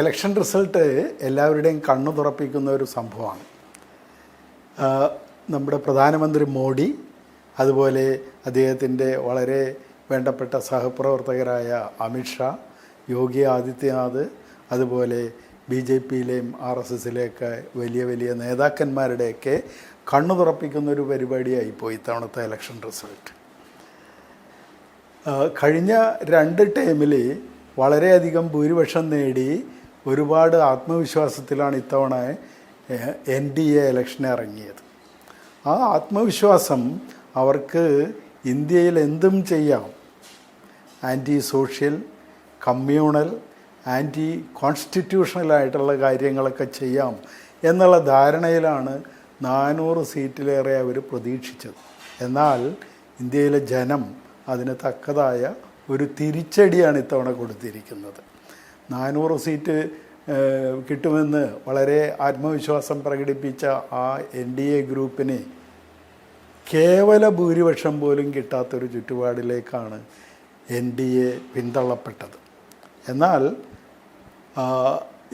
Election result എല്ലാവരുടെയും കണ്ണു തുറപ്പിക്കുന്ന ഒരു സംഭവമാണ്. നമ്മുടെ പ്രധാനമന്ത്രി മോഡി അതുപോലെ അദ്ദേഹത്തിന്റെ വളരെ വേണ്ടപ്പെട്ട സഹപ്രവർത്തകരായ അമിത്ഷാ യോഗി ആദിത്യനാഥ് അതുപോലെ ബി ജെ പിയിലെയും ആർ എസ് എസിലെയൊക്കെ വലിയ വലിയ നേതാക്കന്മാരുടെയൊക്കെ കണ്ണു തുറപ്പിക്കുന്ന ഒരു പരിപാടിയായിപ്പോയി ഇത്തവണത്തെ ഇലക്ഷൻ റിസൾട്ട് കഴിഞ്ഞ രണ്ട് ടൈമിൽ വളരെയധികം ഭൂരിപക്ഷം നേടി ഒരുപാട് ആത്മവിശ്വാസത്തിലാണ് ഇത്തവണ എൻ ഡി എ ഇലക്ഷന് ഇറങ്ങിയത്. ആ ആത്മവിശ്വാസം അവർക്ക് ഇന്ത്യയിൽ എന്തും ചെയ്യാം. ആന്റി സോഷ്യൽ കമ്മ്യൂണൽ ആന്റി കോൺസ്റ്റിറ്റ്യൂഷണലായിട്ടുള്ള കാര്യങ്ങളൊക്കെ ചെയ്യാം എന്നുള്ള ധാരണയിലാണ് നാനൂറ് സീറ്റിലേറെ അവർ പ്രതീക്ഷിച്ചത്. എന്നാൽ ഇന്ത്യയിലെ ജനം അതിന് തക്കതായ ഒരു തിരിച്ചടിയാണ് ഇത്തവണ കൊടുത്തിരിക്കുന്നത്. നാനൂറ് സീറ്റ് കിട്ടുമെന്ന് വളരെ ആത്മവിശ്വാസം പ്രകടിപ്പിച്ച ആ എൻ ഡി എ ഗ്രൂപ്പിന് കേവല ഭൂരിപക്ഷം പോലും കിട്ടാത്തൊരു ചുറ്റുപാടിലേക്കാണ് എൻ ഡി എ പിന്തള്ളപ്പെട്ടത്. എന്നാൽ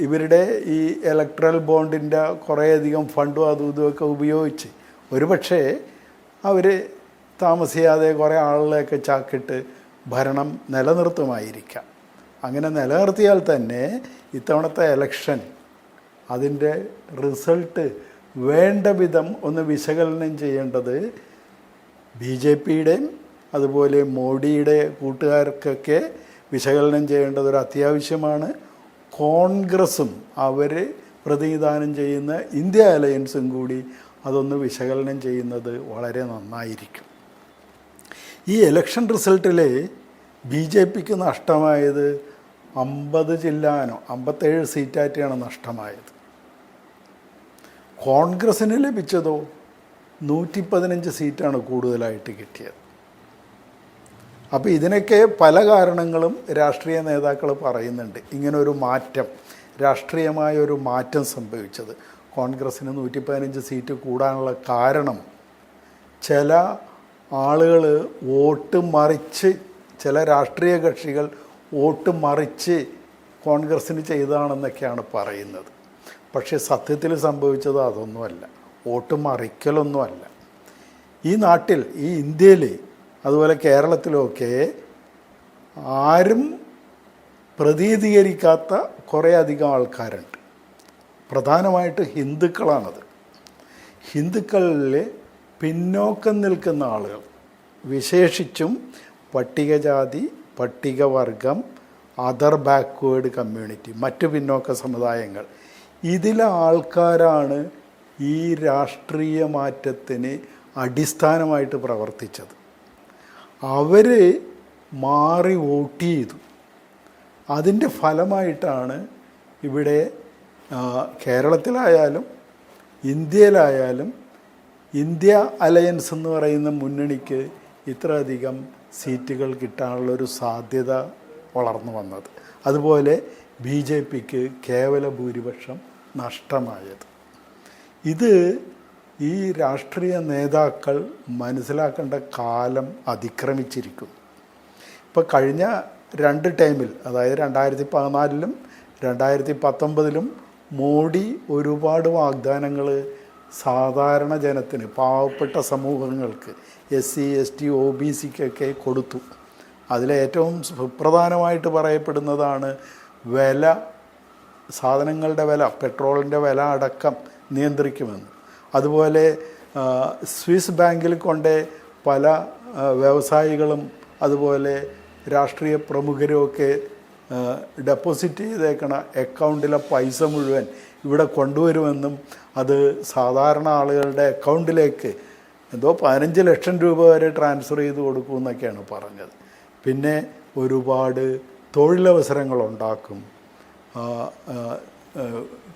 ഇവരുടെ ഈ ഇലക്ട്രൽ ബോണ്ടിന്റെ കുറേയധികം ഫണ്ടും അതും ഇതുമൊക്കെ ഉപയോഗിച്ച് ഒരുപക്ഷെ അവർ താമസിയാതെ കുറേ ആളുകളെയൊക്കെ ചാക്കിട്ട് ഭരണം നിലനിർത്തുമായിരിക്കാം. അങ്ങനെ നിലനിർത്തിയാൽ തന്നെ ഇത്തവണത്തെ എലക്ഷൻ അതിന്റെ റിസൾട്ട് വേണ്ട വിധം ഒന്ന് വിശകലനം ചെയ്യേണ്ടത് ബി ജെ പിയുടെയും അതുപോലെ മോഡിയുടെ കൂട്ടുകാർക്കൊക്കെ വിശകലനം ചെയ്യേണ്ടത് ഒരു അത്യാവശ്യമാണ്. കോൺഗ്രസും അവർ പ്രതിനിധാനം ചെയ്യുന്ന ഇന്ത്യ അലയൻസും കൂടി അതൊന്ന് വിശകലനം ചെയ്യുന്നത് വളരെ നന്നായിരിക്കും. ഈ ഇലക്ഷൻ റിസൾട്ടിലെ ബി ജെ പിക്ക് നഷ്ടമായത് അമ്പത് ജില്ലാനോ അമ്പത്തേഴ് സീറ്റായിട്ടാണ് നഷ്ടമായത്. കോൺഗ്രസ്സിന് ലഭിച്ചതോ നൂറ്റി പതിനഞ്ച് സീറ്റാണ് കൂടുതലായിട്ട് കിട്ടിയത്. അപ്പോൾ ഇതിനൊക്കെ പല കാരണങ്ങളും രാഷ്ട്രീയ നേതാക്കൾ പറയുന്നുണ്ട്. ഇങ്ങനൊരു മാറ്റം രാഷ്ട്രീയമായ ഒരു മാറ്റം സംഭവിച്ചത്. കോൺഗ്രസ്സിന് നൂറ്റി പതിനഞ്ച് സീറ്റ് കൂടാനുള്ള കാരണം ചില ആളുകൾ വോട്ട് മറിച്ച് ചില രാഷ്ട്രീയ കക്ഷികൾ വോട്ട് മറിച്ച് കോൺഗ്രസ്സിന് ചെയ്താണെന്നൊക്കെയാണ് പറയുന്നത്. പക്ഷേ സത്യത്തിൽ സംഭവിച്ചത് അതൊന്നുമല്ല. വോട്ട് മറിക്കലൊന്നുമല്ല. ഈ നാട്ടിൽ ഈ ഇന്ത്യയിൽ അതുപോലെ കേരളത്തിലുമൊക്കെ ആരും പ്രതിനിധീകരിക്കാത്ത കുറേയധികം ആൾക്കാരുണ്ട്. പ്രധാനമായിട്ട് ഹിന്ദുക്കളാണത്. ഹിന്ദുക്കളിൽ പിന്നോക്കം നിൽക്കുന്ന ആളുകൾ വിശേഷിച്ചും പട്ടികജാതി പട്ടികവർഗം അതർ ബാക്ക്വേഡ് കമ്മ്യൂണിറ്റി മറ്റു പിന്നോക്ക സമുദായങ്ങൾ. ഇതിലെ ആൾക്കാരാണ് ഈ രാഷ്ട്രീയ മാറ്റത്തിന് അടിസ്ഥാനമായിട്ട് പ്രവർത്തിച്ചത്. അവർ മാറി വോട്ട് ചെയ്തു. അതിന്റെ ഫലമായിട്ടാണ് ഇവിടെ കേരളത്തിലായാലും ഇന്ത്യയിലായാലും ഇന്ത്യ അലയൻസ് എന്ന് പറയുന്ന മുന്നണിക്ക് ഇത്രയധികം സീറ്റുകൾ കിട്ടാനുള്ള ഒരു സാധ്യത വളർന്നു വന്നത്. അതുപോലെ ബി ജെ പിക്ക് കേവല ഭൂരിപക്ഷം നഷ്ടമായത്. ഇത് ഈ രാഷ്ട്രീയ നേതാക്കൾ മനസ്സിലാക്കേണ്ട കാലം അതിക്രമിച്ചിരിക്കുന്നു. ഇപ്പോൾ കഴിഞ്ഞ രണ്ട് ടൈമിൽ അതായത് രണ്ടായിരത്തി പതിനാലിലും രണ്ടായിരത്തി പത്തൊമ്പതിലും മോഡി ഒരുപാട് വാഗ്ദാനങ്ങൾ സാധാരണ ജനത്തിന് പാവപ്പെട്ട സമൂഹങ്ങൾക്ക് S C S T O B സിക്കൊക്കെ കൊടുത്തു. അതിലേറ്റവും സുപ്രധാനമായിട്ട് പറയപ്പെടുന്നതാണ് വില സാധനങ്ങളുടെ വില പെട്രോളിന്റെ വില അടക്കം നിയന്ത്രിക്കുമെന്ന്. അതുപോലെ സ്വിസ് ബാങ്കിൽ കൊണ്ട് പല വ്യവസായികളും അതുപോലെ രാഷ്ട്രീയ പ്രമുഖരുമൊക്കെ ഡെപ്പോസിറ്റ് ചെയ്തേക്കണ അക്കൗണ്ടിലെ പൈസ മുഴുവൻ ഇവിടെ കൊണ്ടുവരുമെന്നും അത് സാധാരണ ആളുകളുടെ അക്കൗണ്ടിലേക്ക് എന്തോ പതിനഞ്ച് ലക്ഷം രൂപ വരെ ട്രാൻസ്ഫർ ചെയ്ത് കൊടുക്കുമെന്നൊക്കെയാണ് പറഞ്ഞത്. പിന്നെ ഒരുപാട് തൊഴിലവസരങ്ങൾ ഉണ്ടാക്കും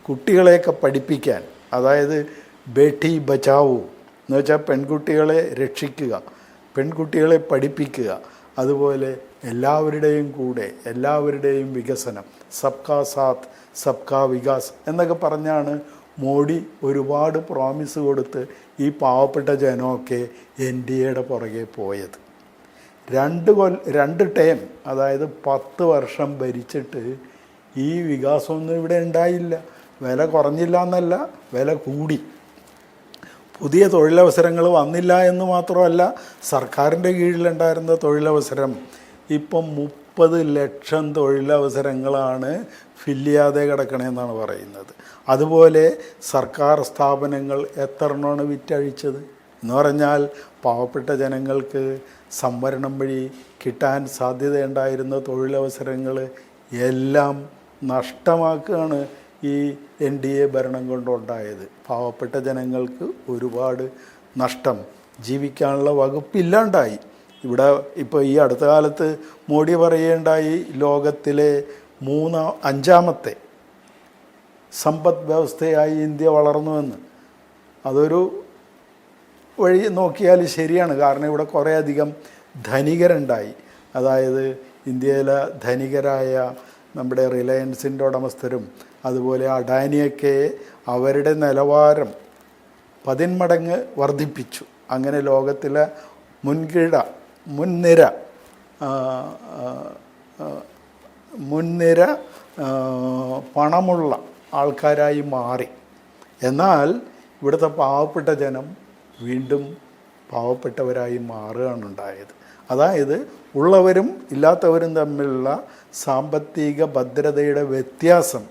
കുട്ടികളെയൊക്കെ പഠിപ്പിക്കാൻ അതായത് ബേട്ടി ബച്ചാവു എന്ന് വെച്ചാൽ പെൺകുട്ടികളെ രക്ഷിക്കുക പെൺകുട്ടികളെ പഠിപ്പിക്കുക അതുപോലെ എല്ലാവരുടെയും കൂടെ എല്ലാവരുടെയും വികസനം സബ്കാ സാത്ത് സബ്കാ വികാസ് എന്നൊക്കെ പറഞ്ഞാണ് മോഡി ഒരുപാട് പ്രോമിസ് കൊടുത്ത് ഈ പാവപ്പെട്ട ജനമൊക്കെ എൻ ഡി എയുടെ പുറകെ പോയത്. രണ്ട് കൊല്ല രണ്ട് ടേം അതായത് പത്ത് വർഷം ഭരിച്ചിട്ട് ഈ വികാസമൊന്നും ഇവിടെ ഉണ്ടായില്ല. വില കുറഞ്ഞില്ല എന്നല്ല വില കൂടി. പുതിയ തൊഴിലവസരങ്ങൾ വന്നില്ല എന്ന് മാത്രമല്ല സർക്കാരിന്റെ കീഴിലുണ്ടായിരുന്ന തൊഴിലവസരം. ഇപ്പം മുപ്പത് ലക്ഷം തൊഴിലവസരങ്ങളാണ് ഫില്ല് ചെയ്യാതെ കിടക്കണമെന്നാണ് പറയുന്നത്. അതുപോലെ സർക്കാർ സ്ഥാപനങ്ങൾ എത്ര എണ്ണമാണ് വിറ്റഴിച്ചത്? എന്ന് പറഞ്ഞാൽ പാവപ്പെട്ട ജനങ്ങൾക്ക് സംവരണം വഴി കിട്ടാൻ സാധ്യതയുണ്ടായിരുന്ന തൊഴിലവസരങ്ങൾ എല്ലാം നഷ്ടമാക്കുകയാണ് ഈ എൻ ഡി എ ഭരണം കൊണ്ടുണ്ടായത്. പാവപ്പെട്ട ജനങ്ങൾക്ക് ഒരുപാട് നഷ്ടം. ജീവിക്കാനുള്ള വകുപ്പില്ലാണ്ടായി. ഇവിടെ ഇപ്പോൾ ഈ അടുത്ത കാലത്ത് മോഡി പറയുകയുണ്ടായി ലോകത്തിലെ മൂന്നാ അഞ്ചാമത്തെ സമ്പദ് വ്യവസ്ഥയായി ഇന്ത്യ വളർന്നുവെന്ന്. അതൊരു വഴി നോക്കിയാൽ ശരിയാണ്. കാരണം ഇവിടെ കുറേയധികം ധനികരുണ്ടായി. അതായത് ഇന്ത്യയിലെ ധനികരായ നമ്മുടെ റിലയൻസിന്റെ ഉടമസ്ഥരും അതുപോലെ അഡാനിയൊക്കെ അവരുടെ നിലവാരം പതിന്മടങ്ങ് വർദ്ധിപ്പിച്ചു. അങ്ങനെ ലോകത്തിലെ മുൻകിട മുൻനിര മുൻനിര പണമുള്ള ആൾക്കാരായി മാറി. എന്നാൽ ഇവിടുത്തെ പാവപ്പെട്ട ജനം വീണ്ടും പാവപ്പെട്ടവരായി മാറുകയാണ് ഉണ്ടായത്. അതായത് ഉള്ളവരും ഇല്ലാത്തവരും തമ്മിലുള്ള സാമ്പത്തിക ഭദ്രതയുടെ വ്യത്യാസം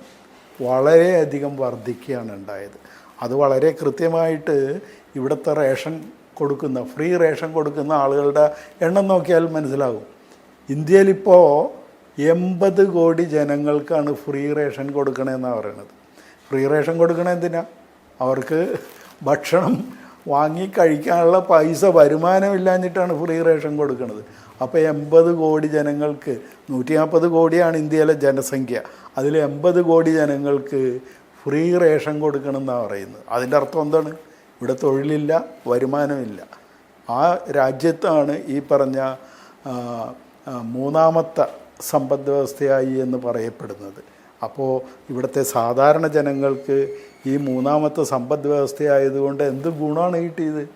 വളരെയധികം വർദ്ധിക്കുകയാണ് ഉണ്ടായത്. അത് വളരെ കൃത്യമായിട്ട് ഇവിടുത്തെ റേഷൻ കൊടുക്കുന്ന ഫ്രീ റേഷൻ കൊടുക്കുന്ന ആളുകളുടെ എണ്ണം നോക്കിയാൽ മനസ്സിലാകും. ഇന്ത്യയിലിപ്പോൾ എൺപത് കോടി ജനങ്ങൾക്കാണ് ഫ്രീ റേഷൻ കൊടുക്കണമെന്നാണ് പറയുന്നത് ഫ്രീ റേഷൻ കൊടുക്കണ എന്തിനാ? അവർക്ക് ഭക്ഷണം വാങ്ങി കഴിക്കാനുള്ള പൈസ വരുമാനമില്ലാഞ്ഞിട്ടാണ് ഫ്രീ റേഷൻ കൊടുക്കുന്നത് അപ്പോൾ എൺപത് കോടി ജനങ്ങൾക്ക് നൂറ്റി നാൽപ്പത് കോടിയാണ് ഇന്ത്യയിലെ ജനസംഖ്യ. അതിൽ എൺപത് കോടി ജനങ്ങൾക്ക് ഫ്രീ റേഷൻ കൊടുക്കണം എന്നാണ് പറയുന്നത്. അതിന്റെ അർത്ഥം എന്താണ്? ഇവിടെ തൊഴിലില്ല വരുമാനമില്ല. ആ രാജ്യത്താണ് ഈ പറഞ്ഞ മൂന്നാമത്തെ സമ്പദ് വ്യവസ്ഥയായി എന്ന് പറയപ്പെടുന്നത്. അപ്പോൾ ഇവിടുത്തെ സാധാരണ ജനങ്ങൾക്ക് ഈ മൂന്നാമത്തെ സമ്പദ് വ്യവസ്ഥയായതുകൊണ്ട് എന്ത് ഗുണമാണ് കിട്ടിയത്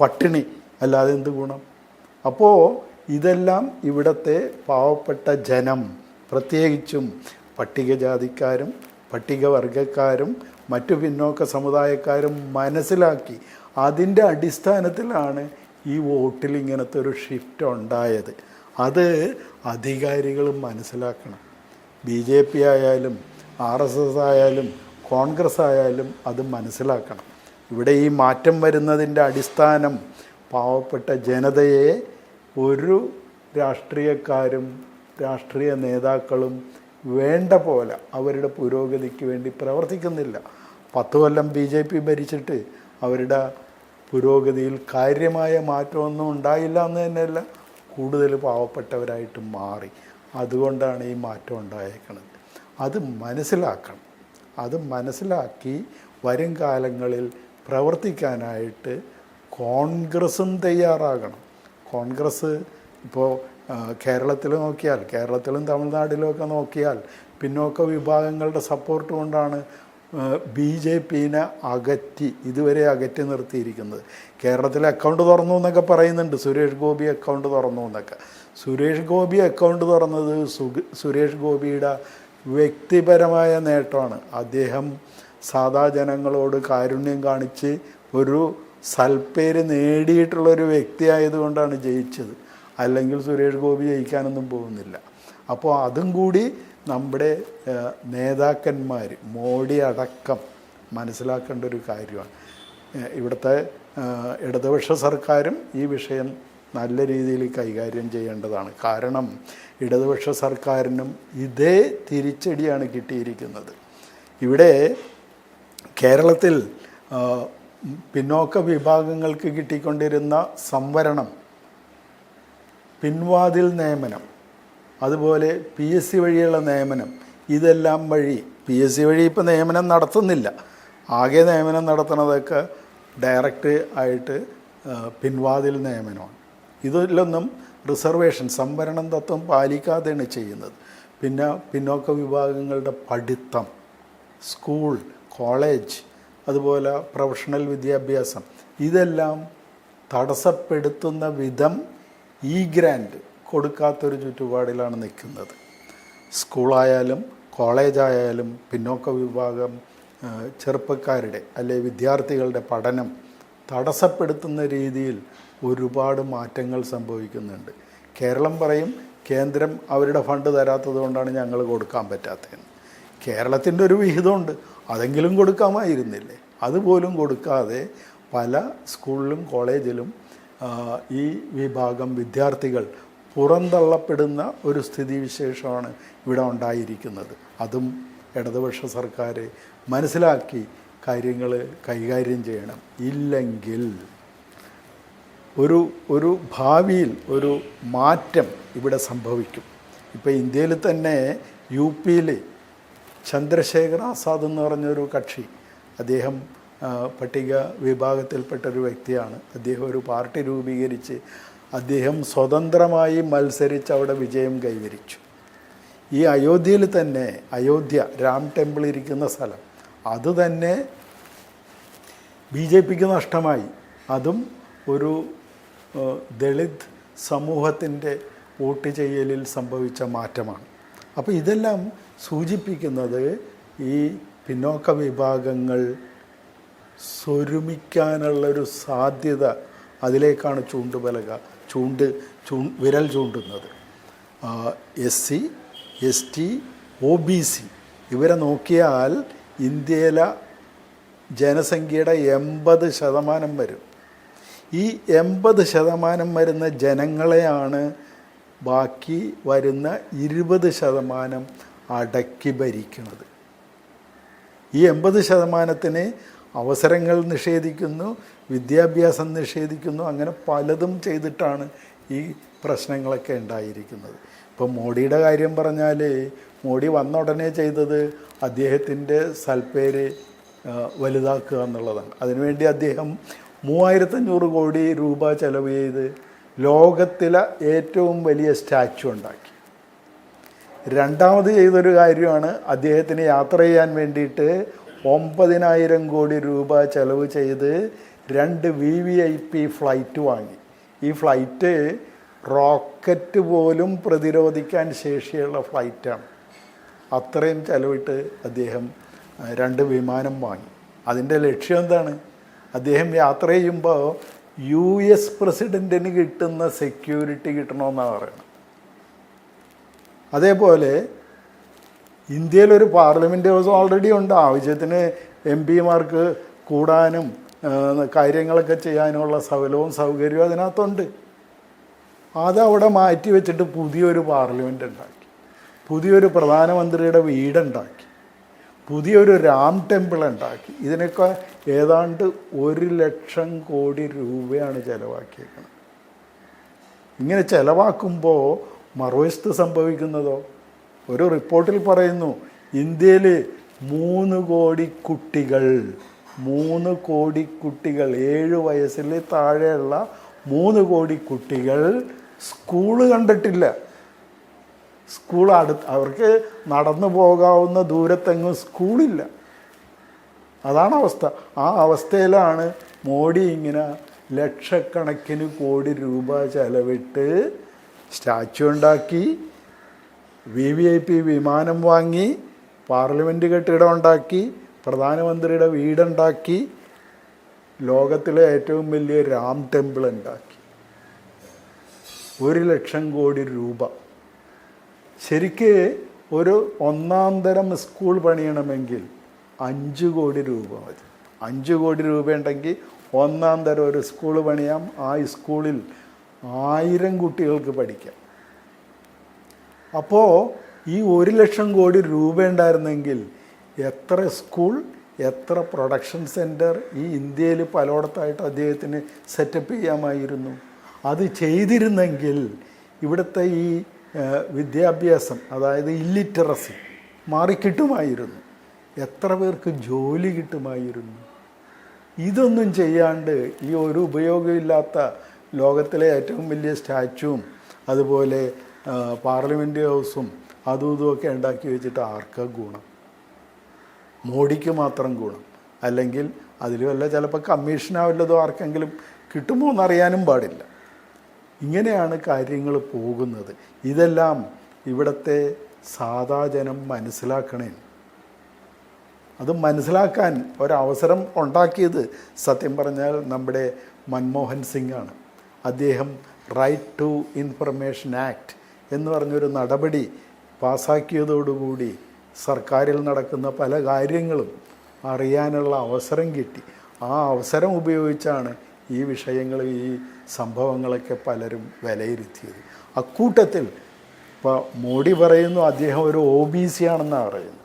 പട്ടിണി അല്ലാതെ എന്ത് ഗുണം? അപ്പോൾ ഇതെല്ലാം ഇവിടുത്തെ പാവപ്പെട്ട ജനം പ്രത്യേകിച്ചും പട്ടികജാതിക്കാരും പട്ടികവർഗക്കാരും മറ്റു പിന്നോക്ക സമുദായക്കാരും മനസ്സിലാക്കി അതിന്റെ അടിസ്ഥാനത്തിലാണ് ഈ വോട്ടിൽ ഇങ്ങനത്തെ ഒരു ഷിഫ്റ്റ് ഉണ്ടായത്. അത് അധികാരികൾ മനസ്സിലാക്കണം. ബി ജെ പി ആയാലും ആർ എസ് എസ് ആയാലും കോൺഗ്രസ് ആയാലും അത് മനസ്സിലാക്കണം. ഇവിടെ ഈ മാറ്റം വരുന്നതിന്റെ അടിസ്ഥാനം പാവപ്പെട്ട ജനതയെ ഒരു രാഷ്ട്രീയക്കാരും രാഷ്ട്രീയ നേതാക്കളും വേണ്ട പോലെ അവരുടെ പുരോഗതിക്ക് വേണ്ടി പ്രവർത്തിക്കുന്നില്ല. പത്ത് കൊല്ലം ബി ജെ പി ഭരിച്ചിട്ട് അവരുടെ പുരോഗതിയിൽ കാര്യമായ മാറ്റമൊന്നും ഉണ്ടായില്ല എന്ന് തന്നെയല്ല കൂടുതൽ പാവപ്പെട്ടവരായിട്ട് മാറി. അതുകൊണ്ടാണ് ഈ മാറ്റം ഉണ്ടായേക്കുന്നത് അത് മനസ്സിലാക്കണം. അത് മനസ്സിലാക്കി വരും കാലങ്ങളിൽ പ്രവർത്തിക്കാനായിട്ട് കോൺഗ്രസും തയ്യാറാകണം. കോൺഗ്രസ് ഇപ്പോൾ കേരളത്തിൽ നോക്കിയാൽ കേരളത്തിലും തമിഴ്നാട്ടിലുമൊക്കെ നോക്കിയാൽ പിന്നോക്ക വിഭാഗങ്ങളുടെ സപ്പോർട്ട് കൊണ്ടാണ് ബി ജെ പിനെ അകറ്റി ഇതുവരെ അകറ്റി നിർത്തിയിരിക്കുന്നത്. കേരളത്തിലെ അക്കൗണ്ട് തുറന്നു എന്നൊക്കെ പറയുന്നുണ്ട്. സുരേഷ് ഗോപി അക്കൗണ്ട് തുറന്നു എന്നൊക്കെ. സുരേഷ് ഗോപി അക്കൗണ്ട് തുറന്നത് സുരേഷ് ഗോപിയുടെ വ്യക്തിപരമായ നേട്ടമാണ്. അദ്ദേഹം സാധാ ജനങ്ങളോട് കാരുണ്യം കാണിച്ച് ഒരു സൽപ്പേര് നേടിയിട്ടുള്ള ഒരു വ്യക്തി ആയതുകൊണ്ടാണ് ജയിച്ചത്. അല്ലെങ്കിൽ സുരേഷ് ഗോപി ജയിക്കാനൊന്നും പോകുന്നില്ല. അപ്പോൾ അതും കൂടി നമ്മുടെ നേതാക്കന്മാർ മോഡി അടക്കം മനസ്സിലാക്കേണ്ട ഒരു കാര്യമാണ് ഇവിടുത്തെ ഇടതുപക്ഷ സർക്കാരും ഈ വിഷയം നല്ല രീതിയിൽ കൈകാര്യം ചെയ്യേണ്ടതാണ്. കാരണം ഇടതുപക്ഷ സർക്കാരിനും ഇതേ തിരിച്ചടിയാണ് കിട്ടിയിരിക്കുന്നത്. ഇവിടെ കേരളത്തിൽ പിന്നോക്ക വിഭാഗങ്ങൾക്ക് കിട്ടിക്കൊണ്ടിരുന്ന സംവരണം പിൻവാതിൽ നിയമനം അതുപോലെ പി എസ് സി വഴിയുള്ള നിയമനം ഇതെല്ലാം വഴി പി എസ് സി വഴി ഇപ്പോൾ നിയമനം നടത്തുന്നില്ല. ആകെ നിയമനം നടത്തുന്നതൊക്കെ ഡയറക്റ്റ് ആയിട്ട് പിൻവാതിൽ നിയമനമാണ്. ഇതിലൊന്നും റിസർവേഷൻ സംവരണം തത്വം പാലിക്കാതെയാണ് ചെയ്യുന്നത്. പിന്നെ പിന്നോക്ക വിഭാഗങ്ങളുടെ പഠിത്തം സ്കൂൾ കോളേജ് അതുപോലെ പ്രൊഫഷണൽ വിദ്യാഭ്യാസം ഇതെല്ലാം തടസ്സപ്പെടുത്തുന്ന വിധം ഈ ഗ്രാൻഡ് കൊടുക്കാത്തൊരു ചുറ്റുപാടിലാണ് നിൽക്കുന്നത്. സ്കൂളായാലും കോളേജായാലും പിന്നോക്ക വിഭാഗം ചെറുപ്പക്കാരുടെ അല്ലെ വിദ്യാർത്ഥികളുടെ പഠനം തടസ്സപ്പെടുത്തുന്ന രീതിയിൽ ഒരുപാട് മാറ്റങ്ങൾ സംഭവിക്കുന്നുണ്ട്. കേരളം പറയും കേന്ദ്രം അവരുടെ ഫണ്ട് തരാത്തത് കൊണ്ടാണ് ഞങ്ങൾ കൊടുക്കാൻ പറ്റാത്തതെന്ന്. കേരളത്തിന്റെ ഒരു വിഹിതമുണ്ട്. അതെങ്കിലും കൊടുക്കാമായിരുന്നില്ലേ? അതുപോലും കൊടുക്കാതെ പല സ്കൂളിലും കോളേജിലും ഈ വിഭാഗം വിദ്യാർത്ഥികൾ പുറന്തള്ളപ്പെടുന്ന ഒരു സ്ഥിതിവിശേഷമാണ് ഇവിടെ ഉണ്ടായിരിക്കുന്നത്. അതും ഇടതുപക്ഷ സർക്കാർ മനസ്സിലാക്കി കാര്യങ്ങൾ കൈകാര്യം ചെയ്യണം. ഇല്ലെങ്കിൽ ഒരു ഒരു ഭാവിയിൽ ഒരു മാറ്റം ഇവിടെ സംഭവിക്കും. ഇപ്പോൾ ഇന്ത്യയിൽ തന്നെ യു പിയിൽ ചന്ദ്രശേഖർ ആസാദ് എന്ന് പറഞ്ഞൊരു കക്ഷി അദ്ദേഹം പട്ടിക വിഭാഗത്തിൽപ്പെട്ട ഒരു വ്യക്തിയാണ്. അദ്ദേഹം ഒരു പാർട്ടി രൂപീകരിച്ച് അദ്ദേഹം സ്വതന്ത്രമായി മത്സരിച്ച് അവിടെ വിജയം കൈവരിച്ചു. ഈ അയോധ്യയിൽ തന്നെ അയോധ്യ രാം ടെമ്പിൾ ഇരിക്കുന്ന സ്ഥലം. അത് തന്നെ ബി ജെ പിക്ക് നഷ്ടമായി. അതും ഒരു ദളിത് സമൂഹത്തിന്റെ വോട്ട് ചെയ്യലിൽ സംഭവിച്ച മാറ്റമാണ്. അപ്പോൾ ഇതെല്ലാം സൂചിപ്പിക്കുന്നത് ഈ പിന്നോക്ക വിഭാഗങ്ങൾ സ്വരുമിക്കാനുള്ളൊരു സാധ്യത അതിലേക്കാണ് ചൂണ്ടുപലക. ചൂണ്ട് ചൂ വിരൽ ചൂണ്ടുന്നത്. S C S T O B C. ഇവരെ നോക്കിയാൽ ഇന്ത്യയിലെ ജനസംഖ്യയുടെ എൺപത് ശതമാനം വരും. ഈ എൺപത് ശതമാനം വരുന്ന ജനങ്ങളെയാണ് ബാക്കി വരുന്ന ഇരുപത് ശതമാനം അടക്കി ഭരിക്കുന്നത്. ഈ എൺപത് ശതമാനത്തിന് അവസരങ്ങൾ നിഷേധിക്കുന്നു വിദ്യാഭ്യാസം നിഷേധിക്കുന്നു അങ്ങനെ പലതും ചെയ്തിട്ടാണ് ഈ പ്രശ്നങ്ങളൊക്കെ ഉണ്ടായിരിക്കുന്നത്. ഇപ്പം മോഡിയുടെ കാര്യം പറഞ്ഞാൽ മോഡി വന്ന ഉടനെ ചെയ്തത് അദ്ദേഹത്തിന്റെ സൽപ്പേര് വലുതാക്കുക എന്നുള്ളതാണ്. അതിനുവേണ്ടി അദ്ദേഹം മൂവായിരത്തഞ്ഞൂറ് കോടി രൂപ ചെലവ് ചെയ്ത് ലോകത്തിലെ ഏറ്റവും വലിയ സ്റ്റാച്ചു ഉണ്ടാക്കി. രണ്ടാമത് ചെയ്തൊരു കാര്യമാണ് അദ്ദേഹത്തിന് യാത്ര ചെയ്യാൻ വേണ്ടിയിട്ട് ഒമ്പതിനായിരം കോടി രൂപ ചെലവ് ചെയ്ത് രണ്ട് V V I P flight വാങ്ങി. ഈ ഫ്ലൈറ്റ് റോക്കറ്റ് പോലും പ്രതിരോധിക്കാൻ ശേഷിയുള്ള ഫ്ലൈറ്റാണ് അത്രയും ചെലവിട്ട് അദ്ദേഹം രണ്ട് വിമാനം വാങ്ങി. അതിന്റെ ലക്ഷ്യം എന്താണ്? അദ്ദേഹം യാത്ര ചെയ്യുമ്പോൾ യു എസ് പ്രസിഡന്റിന് കിട്ടുന്ന സെക്യൂരിറ്റി കിട്ടണമെന്നാണ് പറയുന്നത്. അതേപോലെ ഇന്ത്യയിലൊരു പാർലമെന്റ് ഹൗസ് ഓൾറെഡി ഉണ്ട്. ആവശ്യത്തിന് എം പിമാർക്ക് കൂടാനും കാര്യങ്ങളൊക്കെ ചെയ്യാനുമുള്ള സകലവും സൗകര്യവും അതിനകത്തുണ്ട്. അതവിടെ മാറ്റി വെച്ചിട്ട് പുതിയൊരു പാർലമെന്റ് ഉണ്ടാക്കി. പുതിയൊരു പ്രധാനമന്ത്രിയുടെ വീടുണ്ടാക്കി. പുതിയൊരു രാം ടെമ്പിൾ ഉണ്ടാക്കി. ഇതിനൊക്കെ ഏതാണ്ട് ഒരു ലക്ഷം കോടി രൂപയാണ് ചിലവാക്കിയേക്കുന്നത് ഇങ്ങനെ ചിലവാക്കുമ്പോൾ മറുവശത്ത് സംഭവിക്കുന്നതോ? ഒരു റിപ്പോർട്ടിൽ പറയുന്നു ഇന്ത്യയിൽ മൂന്ന് കോടി കുട്ടികൾ മൂന്ന് കോടി കുട്ടികൾ ഏഴ് വയസ്സിൽ താഴെയുള്ള മൂന്ന് കോടി കുട്ടികൾ സ്കൂൾ കണ്ടിട്ടില്ല. സ്കൂൾ അടുത്ത് അവർക്ക് നടന്നു പോകാവുന്ന ദൂരത്തെങ്ങും സ്കൂളില്ല. അതാണ് അവസ്ഥ. ആ അവസ്ഥയിലാണ് മോഡി ഇങ്ങനെ ലക്ഷക്കണക്കിന് കോടി രൂപ ചെലവിട്ട് സ്റ്റാച്ചു ഉണ്ടാക്കി. വി വിമാനം വാങ്ങി പാർലമെന്റ് കെട്ടിടം ഉണ്ടാക്കി പ്രധാനമന്ത്രിയുടെ വീടുണ്ടാക്കി ലോകത്തിലെ ഏറ്റവും വലിയ രാം ടെമ്പിൾ ഉണ്ടാക്കി. ഒരു ലക്ഷം കോടി രൂപ. ശരിക്ക് ഒരു ഒന്നാം തരം സ്കൂൾ പണിയണമെങ്കിൽ അഞ്ച് കോടി രൂപ മതി. അഞ്ച് കോടി രൂപ ഉണ്ടെങ്കിൽ ഒന്നാം തരം ഒരു സ്കൂൾ പണിയാം. ആ സ്കൂളിൽ ആയിരം കുട്ടികൾക്ക് പഠിക്കാം. അപ്പോൾ ഈ ഒരു ലക്ഷം കോടി രൂപ ഉണ്ടായിരുന്നെങ്കിൽ എത്ര സ്കൂൾ എത്ര പ്രൊഡക്ഷൻ സെന്റർ ഈ ഇന്ത്യയിൽ പലയിടത്തായിട്ട് അദ്ദേഹത്തിന് സെറ്റപ്പ് ചെയ്യാമായിരുന്നു. അത് ചെയ്തിരുന്നെങ്കിൽ ഇവിടുത്തെ ഈ വിദ്യാഭ്യാസം അതായത് ഇല്ലിറ്ററസി മാറിക്കിട്ടുമായിരുന്നു. എത്ര പേർക്ക് ജോലി കിട്ടുമായിരുന്നു. ഇതൊന്നും ചെയ്യാണ്ട് ഈ ഒരു ഉപയോഗമില്ലാത്ത ലോകത്തിലെ ഏറ്റവും വലിയ സ്റ്റാച്ചുവും അതുപോലെ പാർലമെന്റ് ഹൗസും അതും ഇതുമൊക്കെ ഉണ്ടാക്കി വെച്ചിട്ട് ആർക്കാ ഗുണം? മോഡിക്ക് മാത്രം ഗുണം. അല്ലെങ്കിൽ അതിൽ വല്ല ചിലപ്പോൾ കമ്മീഷനാവില്ലതോ ആർക്കെങ്കിലും കിട്ടുമോ എന്നറിയാനും പാടില്ല. ഇങ്ങനെയാണ് കാര്യങ്ങൾ പോകുന്നത്. ഇതെല്ലാം ഇവിടുത്തെ സാധാജനം മനസ്സിലാക്കണേ. അത് മനസ്സിലാക്കാൻ ഒരവസരം ഉണ്ടാക്കിയത് സത്യം പറഞ്ഞാൽ നമ്മുടെ മൻമോഹൻ സിംഗ് ആണ്. അദ്ദേഹം റൈറ്റ് ടു ഇൻഫർമേഷൻ ആക്ട് എന്ന് പറഞ്ഞൊരു നടപടി പാസ്സാക്കിയതോടുകൂടി സർക്കാരിൽ നടക്കുന്ന പല കാര്യങ്ങളും അറിയാനുള്ള അവസരം കിട്ടി. ആ അവസരം ഉപയോഗിച്ചാണ് ഈ വിഷയങ്ങൾ ഈ സംഭവങ്ങളൊക്കെ പലരും വിലയിരുത്തിയത്. അക്കൂട്ടത്തിൽ ഇപ്പോൾ മോഡി പറയുന്നു അദ്ദേഹം ഒരു ഒ ബി സി ആണെന്നാണ് പറയുന്നത്.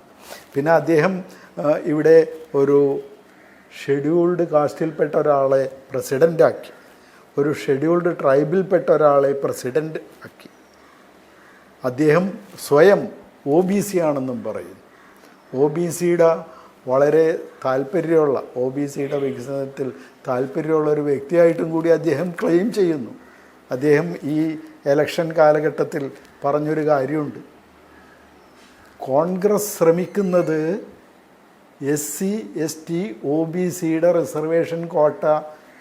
പിന്നെ അദ്ദേഹം ഇവിടെ ഒരു ഷെഡ്യൂൾഡ് കാസ്റ്റിൽപ്പെട്ട ഒരാളെ പ്രസിഡന്റാക്കി ഒരു ഷെഡ്യൂൾഡ് ട്രൈബിൽപ്പെട്ട ഒരാളെ പ്രസിഡന്റ് ആക്കി. അദ്ദേഹം സ്വയം ഒ ബി സി ആണെന്നും പറയുന്നു. ഒ ബി സിയുടെ വളരെ താല്പര്യമുള്ള ഒ ബി സിയുടെ വികസനത്തിൽ താല്പര്യമുള്ള ഒരു വ്യക്തിയായിട്ടും കൂടി അദ്ദേഹം ക്ലെയിം ചെയ്യുന്നു. അദ്ദേഹം ഈ എലക്ഷൻ കാലഘട്ടത്തിൽ പറഞ്ഞൊരു കാര്യമുണ്ട്. കോൺഗ്രസ് ശ്രമിക്കുന്നത് S C S T O B സിയുടെ റിസർവേഷൻ കോട്ട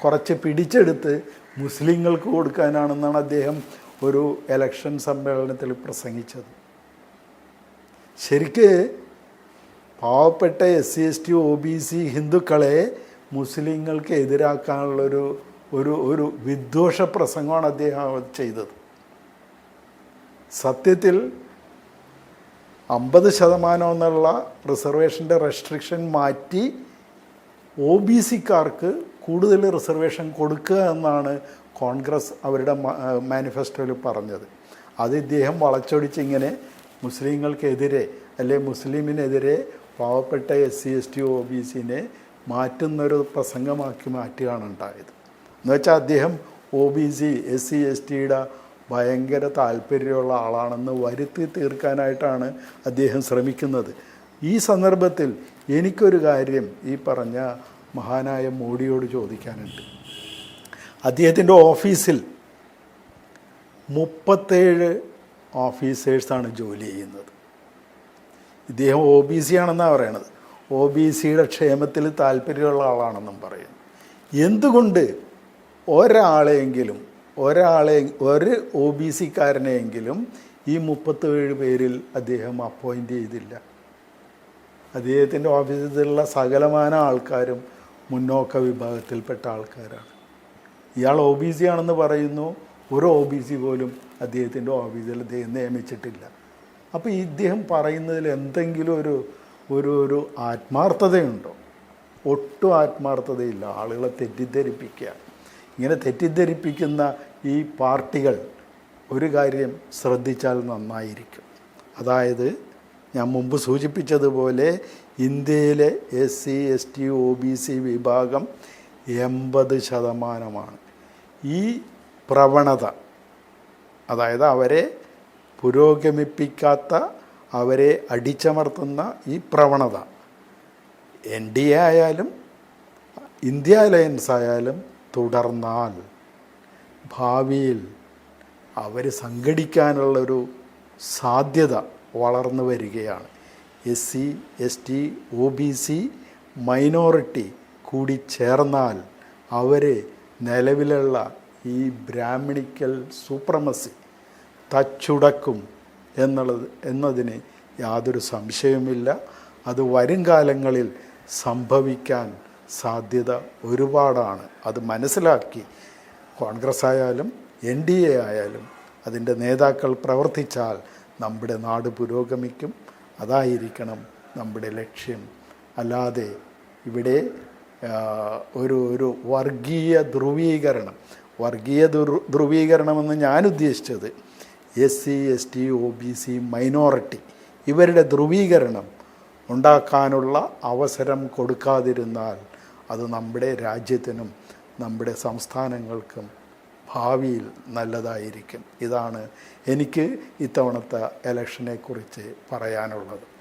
കുറച്ച് പിടിച്ചെടുത്ത് മുസ്ലിങ്ങൾക്ക് കൊടുക്കാനാണെന്നാണ് അദ്ദേഹം ഒരു എലക്ഷൻ സമ്മേളനത്തിൽ പ്രസംഗിച്ചത്. ശരിക്ക് പാവപ്പെട്ട S C S T O B C ഹിന്ദുക്കളെ മുസ്ലിങ്ങൾക്ക് എതിരാക്കാനുള്ളൊരു ഒരു ഒരു വിദ്വേഷ പ്രസംഗമാണ് അദ്ദേഹം ചെയ്തത്. സത്യത്തിൽ അമ്പത് ശതമാനം എന്നുള്ള റിസർവേഷന്റെ റെസ്ട്രിക്ഷൻ മാറ്റി ഒ ബി സിക്കാർക്ക് കൂടുതൽ റിസർവേഷൻ കൊടുക്കുക എന്നാണ് കോൺഗ്രസ് അവരുടെ മാനിഫെസ്റ്റോയിൽ പറഞ്ഞത്. അത് ഇദ്ദേഹം വളച്ചൊടിച്ച് ഇങ്ങനെ മുസ്ലിങ്ങൾക്കെതിരെ അല്ലെ മുസ്ലിമിനെതിരെ പാവപ്പെട്ട S C S T O B സിനെ മാറ്റുന്നൊരു പ്രസംഗമാക്കി മാറ്റുകയാണ് ഉണ്ടായത്. എന്നുവെച്ചാൽ അദ്ദേഹം O B C S C S ടിയുടെ ഭയങ്കര താല്പര്യമുള്ള ആളാണെന്ന് വരുത്തി തീർക്കാനായിട്ടാണ് അദ്ദേഹം ശ്രമിക്കുന്നത്. ഈ സന്ദർഭത്തിൽ എനിക്കൊരു കാര്യം ഈ പറഞ്ഞ മഹാനായ മോഡിയോട് ചോദിക്കാനുണ്ട്. അദ്ദേഹത്തിന്റെ ഓഫീസിൽ മുപ്പത്തേഴ് ഓഫീസേഴ്സാണ് ജോലി ചെയ്യുന്നത്. ഇദ്ദേഹം ഒ ബി സി ആണെന്നാണ് പറയണത്. ഒ ബി സിയുടെ ക്ഷേമത്തിൽ താല്പര്യമുള്ള ആളാണെന്നും പറയുന്നു എന്തുകൊണ്ട് ഒരാളെയെങ്കിലും ഒരാളെ ഒരു ഒ ബി സിക്കാരനെയെങ്കിലും ഈ മുപ്പത്തേഴ് പേരിൽ അദ്ദേഹം അപ്പോയിന്റ് ചെയ്തില്ല? അദ്ദേഹത്തിന്റെ ഓഫീസിലുള്ള സകലമാന ആൾക്കാരും മുന്നോക്ക വിഭാഗത്തിൽപ്പെട്ട ആൾക്കാരാണ്. ഇയാൾ ഒ ബി സി ആണെന്ന് പറയുന്നു. ഒരു ഒ ബി സി പോലും അദ്ദേഹത്തിന്റെ ഓഫീസിൽ അദ്ദേഹം നിയമിച്ചിട്ടില്ല. അപ്പോൾ ഇദ്ദേഹം പറയുന്നതിൽ എന്തെങ്കിലും ഒരു ഒരു ഒരു ആത്മാർത്ഥതയുണ്ടോ? ഒട്ടും ആത്മാർത്ഥതയില്ല. ആളുകളെ തെറ്റിദ്ധരിപ്പിക്കുക. ഇങ്ങനെ തെറ്റിദ്ധരിപ്പിക്കുന്ന ഈ പാർട്ടികൾ ഒരു കാര്യം ശ്രദ്ധിച്ചാൽ നന്നായിരിക്കും. അതായത് ഞാൻ മുമ്പ് സൂചിപ്പിച്ചതുപോലെ ഇന്ത്യയിലെ S C S T O B C വിഭാഗം എൺപത് ശതമാനമാണ്. ഈ പ്രവണത അതായത് അവരെ പുരോഗമിപ്പിക്കാത്ത അവരെ അടിച്ചമർത്തുന്ന ഈ പ്രവണത എൻ ഡി എ ആയാലും ഇന്ത്യ അലയൻസ് ആയാലും തുടർന്നാൽ ഭാവിയിൽ അവർ സംഘടിക്കാനുള്ളൊരു സാധ്യത വളർന്നു വരികയാണ്. S C S T O B C minority കൂടി ചേർന്നാൽ അവർ നിലവിലുള്ള ഈ ബ്രാഹ്മണിക്കൽ സൂപ്രമസി തച്ചുടക്കും എന്നുള്ളത് എന്നതിന് യാതൊരു സംശയവുമില്ല. അത് വരും കാലങ്ങളിൽ സംഭവിക്കാൻ സാധ്യത ഒരുപാടാണ്. അത് മനസ്സിലാക്കി കോൺഗ്രസ് ആയാലും എൻ ഡി എ ആയാലും അതിന്റെ നേതാക്കൾ പ്രവർത്തിച്ചാൽ നമ്മുടെ നാട് പുരോഗമിക്കും. അതായിരിക്കണം നമ്മുടെ ലക്ഷ്യം. അല്ലാതെ ഇവിടെ ഒരു ഒരു വർഗീയ ധ്രുവീകരണം. വർഗീയ ധ്രു ധ്രുവീകരണമെന്ന് ഞാൻ ഉദ്ദേശിച്ചത് S C S T O B C minority ഇവരുടെ ധ്രുവീകരണം ഉണ്ടാക്കാനുള്ള അവസരം കൊടുക്കാതിരുന്നാൽ അത് നമ്മുടെ രാജ്യത്തിനും നമ്മുടെ സംസ്ഥാനങ്ങൾക്കും ഭാവിയിൽ നല്ലതായിരിക്കും. ഇതാണ് എനിക്ക് ഇത്തവണത്തെ ഇലക്ഷനെക്കുറിച്ച് പറയാനുള്ളത്.